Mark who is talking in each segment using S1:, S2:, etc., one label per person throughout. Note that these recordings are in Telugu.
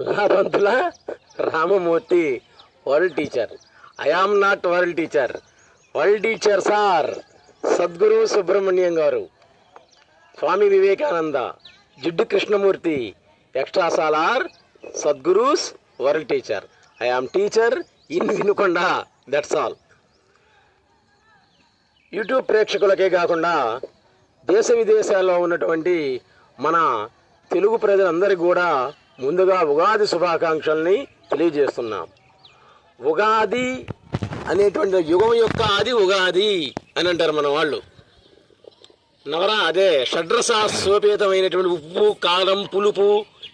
S1: లాభంతుల Ramamurthy world teacher. I am not world teacher. World teacher sir. Sadguru Subrahmanyam garu. Swami Vivekananda. Jiddu Krishnamurti. Extra Salar Sadguru's world teacher. I am teacher in Vinukonda. That's all YouTube ప్రేక్షకులకే కాకుండా దేశ విదేశాల్లో ఉన్నటువంటి మన తెలుగు ప్రజలందరికీ కూడా ముందుగా ఉగాది శుభాకాంక్షల్ని తెలియజేస్తున్నాం. ఉగాది అనేటువంటి యుగం యొక్క ఆది ఉగాది అని అంటారు మన వాళ్ళు. నవరా అదే షడ్రసా సోపేతమైనటువంటి ఉప్పు కారం పులుపు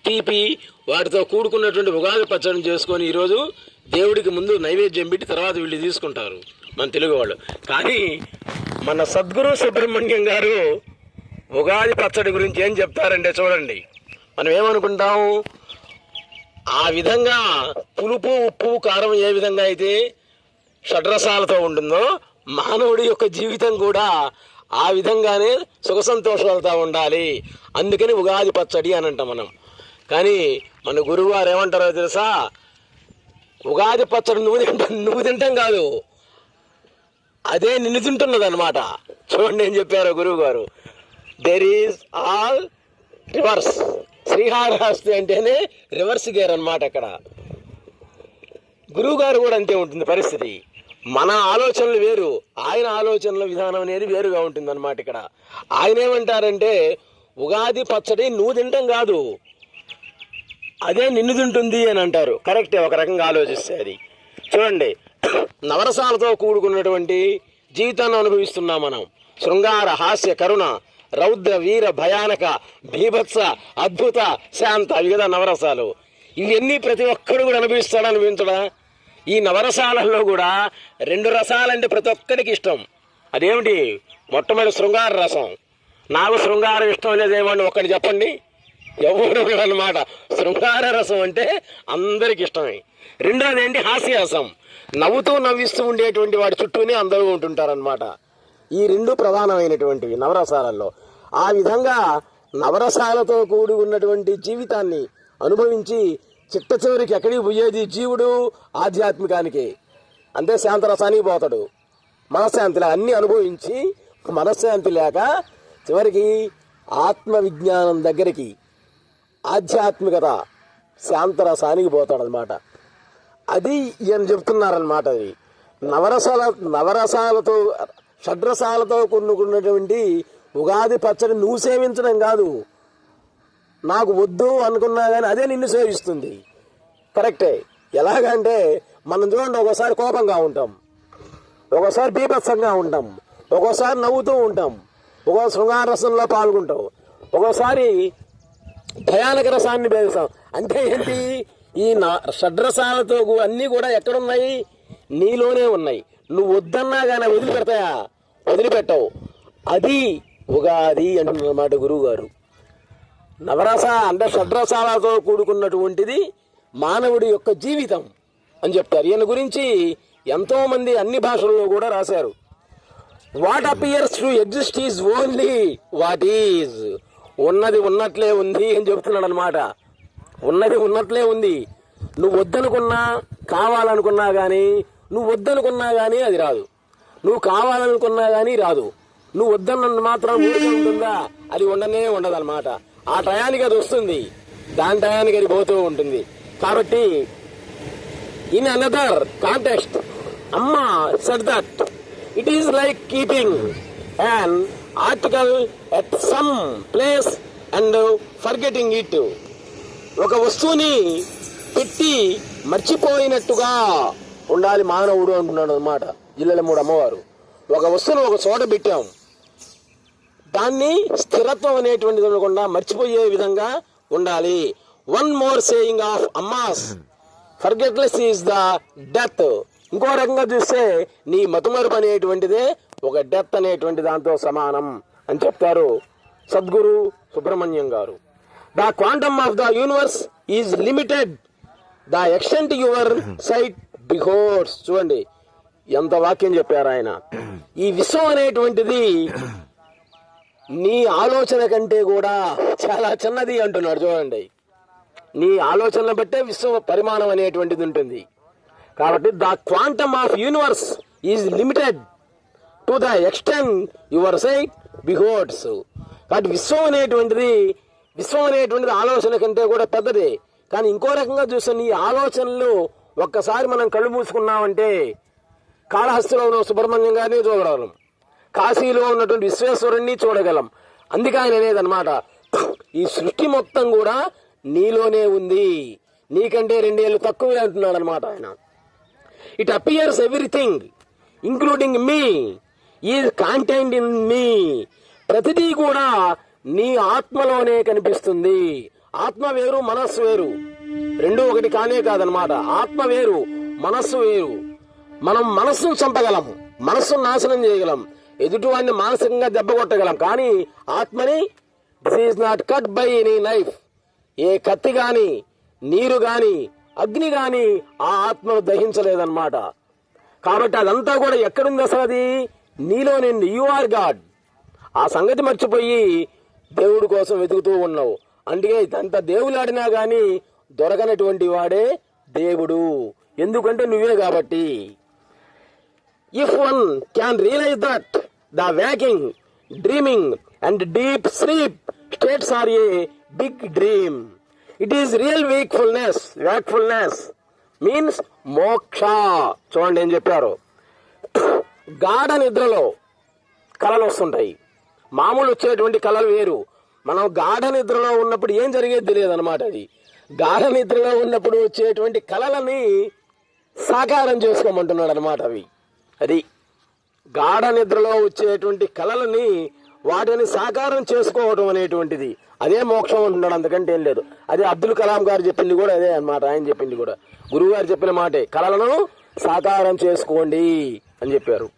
S1: తీపి వాటితో కూడుకున్నటువంటి ఉగాది పచ్చడిని చేసుకొని ఈరోజు దేవుడికి ముందు నైవేద్యం పెట్టి తర్వాత వీళ్ళు తీసుకుంటారు మన తెలుగు వాళ్ళు. కానీ మన సద్గురు సుబ్రహ్మణ్యం గారు ఉగాది పచ్చడి గురించి ఏం చెప్తారంటే చూడండి. మనం ఏమనుకుంటాం ఆ విధంగా పులుపు ఉప్పు కారం ఏ విధంగా అయితే షడ్రసాలతో ఉంటుందో మానవుడి యొక్క జీవితం కూడా ఆ విధంగానే సుఖ సంతోషాలతో ఉండాలి. అందుకని ఉగాది పచ్చడి అని అంటాం మనం. కానీ మన గురువుగారు ఏమంటారో తెలుసా? ఉగాది పచ్చడి నువ్వు తింటా నువ్వు తింటాం కాదు. అదే నిన్ను తింటున్నది అనమాట చూడండి ఏం చెప్పారు గురువు గారు there is all reverse Srikalahasti అంటేనే రివర్స్ గేర్ అనమాట అక్కడ. గురువు గారు కూడా అంతే ఉంటుంది పరిస్థితి. మన ఆలోచనలు వేరు ఆయన ఆలోచనల విధానం అనేది వేరుగా ఉంటుంది అనమాట ఇక్కడ. ఆయన ఏమంటారంటే ఉగాది పచ్చడి నువ్వు తింటాం కాదు అదే నిన్ను తింటుంది అని అంటారు. కరెక్టే ఒక రకంగా ఆలోచిస్తే అది. చూడండి నవరసాలతో కూడుకున్నటువంటి జీవితాన్ని అనుభవిస్తున్నాం మనం. శృంగార హాస్య కరుణ రౌద్ర వీర భయానక భీభత్స అద్భుత శాంత అవి కదా నవరసాలు. ఇవన్నీ ప్రతి ఒక్కడు కూడా అనుభవిస్తాడు అనుభవించడా? ఈ నవరసాలలో కూడా రెండు రసాలంటే ప్రతి ఒక్కరికి ఇష్టం. అదేమిటి? మొట్టమొదటి శృంగార రసం. నాకు శృంగారం ఇష్టం లేదేమండి ఒక్కటి చెప్పండి. ఎవరు అనమాట. శృంగార రసం అంటే అందరికి ఇష్టమే. రెండోది ఏంటి? హాస్యరసం నవ్వుతూ నవ్విస్తూ ఉండేటువంటి వాడి చుట్టూనే అందరూ ఉంటుంటారనమాట ఈ రెండు ప్రధానమైనటువంటివి నవరసాలలో. ఆ విధంగా నవరసాలతో కూడి ఉన్నటువంటి జీవితాన్ని అనుభవించి చిట్ట చివరికి ఎక్కడికి పోయేది జీవుడు ఆధ్యాత్మికానికి. అంతే శాంతరసానికి పోతాడు. మనశ్శాంతిలా అన్ని అనుభవించి మనశ్శాంతి లేక చివరికి ఆత్మ విజ్ఞానం దగ్గరికి ఆధ్యాత్మికత శాంతరసానికి పోతాడనమాట అది ఈయన చెప్తున్నారనమాట అది. నవరసాల నవరసాలతో షడ్రసాలతో కొనుక్కున్నటువంటి ఉగాది పచ్చడి నువ్వు సేవించడం కాదు. నాకు వద్దు అనుకున్నా కానీ అదే నిన్ను సేవిస్తుంది. కరెక్టే. ఎలాగంటే మనం చూడండి ఒకసారి కోపంగా ఉంటాం. ఒకసారి బీభత్సంగా ఉంటాం. ఒక్కోసారి నవ్వుతూ ఉంటాం. ఒక్కో శృంగార రసంలో పాల్గొంటాం. ఒక్కోసారి భయానక రసాన్ని పేరుస్తాం అంటే ఏంటి? ఈ నా షడ్రసాలతో అన్నీ కూడా ఎక్కడున్నాయి? నీలోనే ఉన్నాయి. నువ్వు వద్దన్నా కానీ వదిలిపెడతాయా? వదిలిపెట్టవు. అది ఉగాది అంటున్నమాట గురువు గారు నవరస అంటే షడ్రసాలతో కూడుకున్నటువంటిది మానవుడి యొక్క జీవితం అని చెప్తారు. ఈయన గురించి ఎంతోమంది అన్ని భాషల్లో కూడా రాశారు. What appears to exist is only what is ఉన్నది ఉన్నట్లే ఉంది అని చెప్తున్నాడు అనమాట ఉన్నది ఉన్నట్లే ఉంది. నువ్వు వద్దనుకున్నా కావాలనుకున్నా కానీ నువ్వు వద్దనుకున్నా కానీ అది రాదు. నువ్వు కావాలనుకున్నా కానీ రాదు. నువ్వు వద్దన్న మాత్రం ఊరికే ఉంటుందా అది ఉండనే ఉండదు అనమాట ఆ టయానికి అది వస్తుంది. దాని టయానికి అది పోతూ ఉంటుంది. కాబట్టి ఇన్ అనదర్ కాంటెక్స్ట్ అమ్మ said that it is like keeping and article at some place and forgetting it ఒక వస్తువుని పెట్టి మర్చిపోయినట్టుగా ఉండాలి మానవుడు అంటున్నాడు అనమాట జిల్లెల మూడు అమ్మవారు. ఒక వస్తువును ఒక చోట పెట్టాం. దాన్ని స్థిరత్వం అనేటువంటిది ఉండకుండా మర్చిపోయే విధంగా ఉండాలి. One more saying of Amma's forgetfulness is the death ఇంకో రకంగా చూస్తే నీ మతుమరుపు అనేటువంటిదే ఒక డెత్ అనేటువంటి దాంతో సమానం అని చెప్తారు సద్గురు సుబ్రహ్మణ్యం గారు. The quantum of the universe is limited the extent your sight beholds చూడండి ఎంత వాక్యం చెప్పారు ఆయన. ఈ విశ్వం అనేటువంటిది నీ ఆలోచన కంటే కూడా చాలా చిన్నది అంటున్నాడు చూడండి. నీ ఆలోచనలు బట్టే విశ్వ పరిమాణం అనేటువంటిది ఉంటుంది. కాబట్టి the quantum of universe is limited to the extent your sight beholds. కాబట్టి విశ్వం అనేటువంటిది విశ్వం అనేటువంటిది ఆలోచన కంటే కూడా పెద్దది. కానీ ఇంకో రకంగా చూస్తే నీ ఆలోచనలు ఒక్కసారి మనం కళ్ళు మూసుకున్నామంటే కాళహస్తిలో ఉన్న సుబ్రహ్మణ్యం గారిని చూడగలం. కాశీలో ఉన్నటువంటి విశ్వేశ్వరుణ్ణి చూడగలం. అందుకే ఆయన అనేది అనమాట ఈ సృష్టి మొత్తం కూడా నీలోనే ఉంది. నీకంటే రెండేళ్ళు తక్కువే అంటున్నాడు అనమాట ఆయన. It appears everything including me is contained in me ప్రతిదీ కూడా నీ ఆత్మలోనే కనిపిస్తుంది. ఆత్మ వేరు మనస్సు వేరు. రెండు ఒకటి కానే కాదనమాట ఆత్మ వేరు మనస్సు వేరు. మనం మనస్సును చంపగలం. మనస్సును నాశనం చేయగలం. ఎదుటివాడిని మానసికంగా దెబ్బ కొట్టగలం. కానీ ఆత్మని this is not cut by any knife ఏ కత్తి కానీ నీరు కానీ అగ్ని కానీ ఆ ఆత్మను దహించలేదన్నమాట. కాబట్టి అదంతా కూడా ఎక్కడుంది అసలు అది? నీలో నిండి యు ఆర్ గాడ్ ఆ సంగతి మర్చిపోయి దేవుడి కోసం వెతుకుతూ ఉన్నావు. అందుకే అంత దేవులాడినా కానీ దొరకనటువంటి వాడే దేవుడు. ఎందుకంటే నువ్వే కాబట్టి. If one can realise that the waking dreaming and deep sleep. States are a big dream. It is real wakefulness wakefulness means moksha. చూడండి ఏం చెప్పారు. గాఢ నిద్రలో కళలు వస్తుంటాయి. మామూలు వచ్చేటువంటి కళలు వేరు. మనం గాఢ నిద్రలో ఉన్నప్పుడు ఏం జరిగేది తెలియదు అనమాట అది. గాఢ నిద్రలో ఉన్నప్పుడు వచ్చేటువంటి కళలని సాకారం చేసుకోమంటున్నాడు అనమాట అవి. అది గాఢ నిద్రలో వచ్చేటువంటి కళలని వాటిని సాకారం చేసుకోవడం అనేటువంటిది. అదే మోక్షం అంటున్నాడు అందుకంటే ఏం లేదు. అదే అబ్దుల్ కలాం గారు చెప్పింది కూడా అదే అన్నమాట ఆయన చెప్పింది కూడా. గురువు గారు చెప్పిన మాటే కళలను సాకారం చేసుకోండి అని చెప్పారు.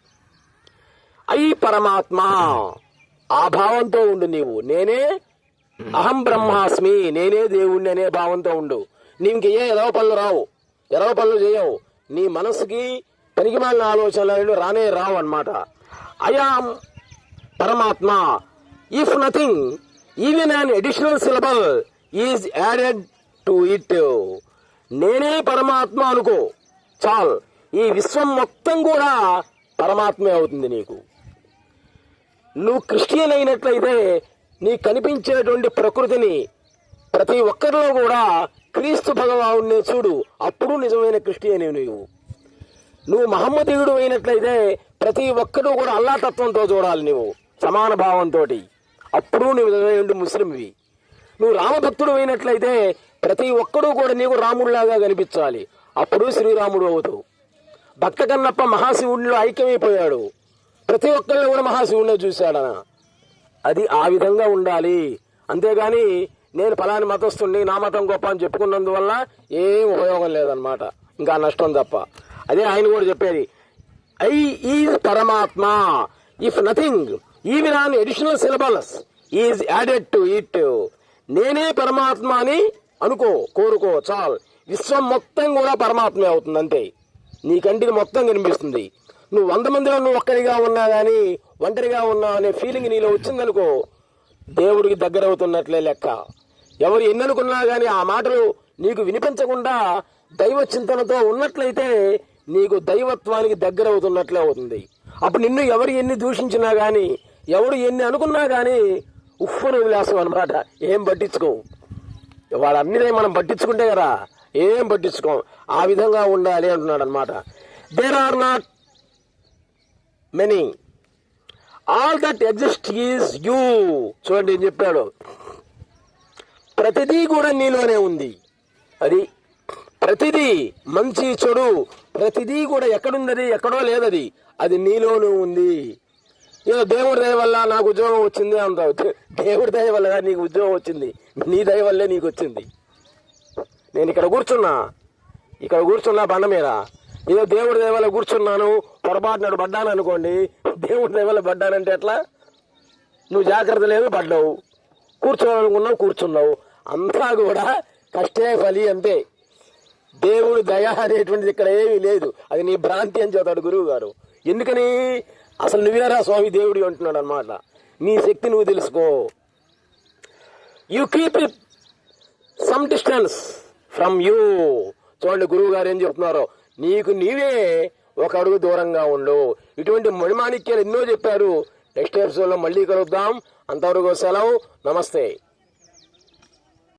S1: అయి పరమాత్మ ఆ భావంతో ఉండు నీవు. నేనే అహం బ్రహ్మాస్మి నేనే దేవుణ్ణి అనే భావంతో ఉండు. నీకు ఏ ఎదవ పనులు రావు. ఎదవ పనులు చేయవు. నీ మనసుకి పనికిమాలిన ఆలోచనలు రానే రావు అన్నమాట. I am Paramatma if nothing even an additional syllable is added to it నేనే పరమాత్మ అనుకో. చాల్. ఈ విశ్వం మొత్తం కూడా పరమాత్మే అవుతుంది నీకు. నువ్వు క్రిస్టియన్ అయినట్లయితే నీ కనిపించేటువంటి ప్రకృతిని ప్రతి ఒక్కరిలో కూడా క్రీస్తు భగవానుడిని చూడు. అప్పుడు నిజమైన క్రిస్టియన్ నువ్వు. నువ్వు మహమ్మదీయుడు అయినట్లయితే ప్రతి ఒక్కరూ కూడా అల్లా తత్వంతో చూడాలి నువ్వు సమాన భావంతో అప్పుడు నువ్వు ముస్లింవి. నువ్వు రామభక్తుడు అయినట్లయితే ప్రతి ఒక్కడూ కూడా నీకు రాముడిలాగా కనిపించాలి. అప్పుడు శ్రీరాముడు అవుతావు భక్త కన్నప్ప మహాశివుడిలో ఐక్యమైపోయాడు. ప్రతి ఒక్కళ్ళు కూడా మహాశివుడిని చూశాడన అది ఆ విధంగా ఉండాలి. అంతేగాని నేను ఫలాని మతస్తుండి నా మతం గొప్ప అని చెప్పుకున్నందువల్ల ఏం ఉపయోగం లేదనమాట ఇంకా నష్టం తప్ప. అదే ఆయన కూడా చెప్పేది. I is Paramatma if nothing even an additional syllables is added to it. నేనే పరమాత్మ అని అనుకో కోరుకో చాల్. విశ్వం మొత్తం కూడా పరమాత్మే అవుతుంది అంతే. నీ కంటికి మొత్తం కనిపిస్తుంది. నువ్వు వంద మందిలో నువ్వు ఒక్కరిగా ఉన్నా కానీ ఒంటరిగా ఉన్నా అనే ఫీలింగ్ నీలో వచ్చిందనుకో దేవుడికి దగ్గర అవుతున్నట్లే లెక్క. ఎవరు ఎన్ననుకున్నా కానీ ఆ మాటలు నీకు వినిపించకుండా దైవ చింతనతో ఉన్నట్లయితే నీకు దైవత్వానికి దగ్గర అవుతున్నట్లే అవుతుంది. అప్పుడు నిన్ను ఎవరు ఎన్ని దూషించినా కానీ ఎవడు ఎన్ని అనుకున్నా కానీ ఉఫ్ఫను వదిలేస్తాం అనమాట ఏం పట్టించుకో. వాళ్ళన్నీ మనం పట్టించుకుంటే కదా ఏం పట్టించుకోం. ఆ విధంగా ఉండాలి అంటున్నాడు అనమాట there are not many all that exist is you చూడండి ఏం చెప్పాడు. ప్రతిదీ కూడా నీలోనే ఉంది. అది ప్రతిదీ మంచి చెడు ప్రతిదీ కూడా ఎక్కడున్నది ఎక్కడో లేదది. అది నీలోనూ ఉంది. ఏదో దేవుడి దయ వల్ల నాకు ఉద్యోగం వచ్చింది అంటావు. దేవుడి దయ వల్ల నీకు ఉద్యోగం వచ్చింది. నీ దయ వల్లే నీకు వచ్చింది. నేను ఇక్కడ కూర్చున్నా. ఇక్కడ కూర్చున్నా బండ మీద. ఏదో దేవుడి దయ వల్ల కూర్చున్నాను పొరపాటునాడు పడ్డాను అనుకోండి. దేవుడి దయ వల్ల పడ్డానంటే ఎట్లా? నువ్వు జాగ్రత్త లేదు పడ్డావు. కూర్చోవాలనుకున్నావు కూర్చున్నావు. అంతా కూడా కష్టే ఫలి అంతే. దేవుడు దయ అనేటువంటిది ఇక్కడ ఏమీ లేదు. అది నీ భ్రాంతి అని చెప్తాడు గురువు గారు ఎందుకని? అసలు నువ్వేరా స్వామి దేవుడు అంటున్నాడు అనమాట నీ శక్తి నువ్వు తెలుసుకో. You keep it some distance from you చూడండి గురువు గారు ఏం చెప్తున్నారు. నీకు నీవే ఒక అడుగు దూరంగా ఉండు. ఇటువంటి మణిమాణిక్యాలు ఎన్నో చెప్పారు. నెక్స్ట్ ఎపిసోడ్లో మళ్ళీ కలుద్దాం. అంతవరకు సెలవు. నమస్తే.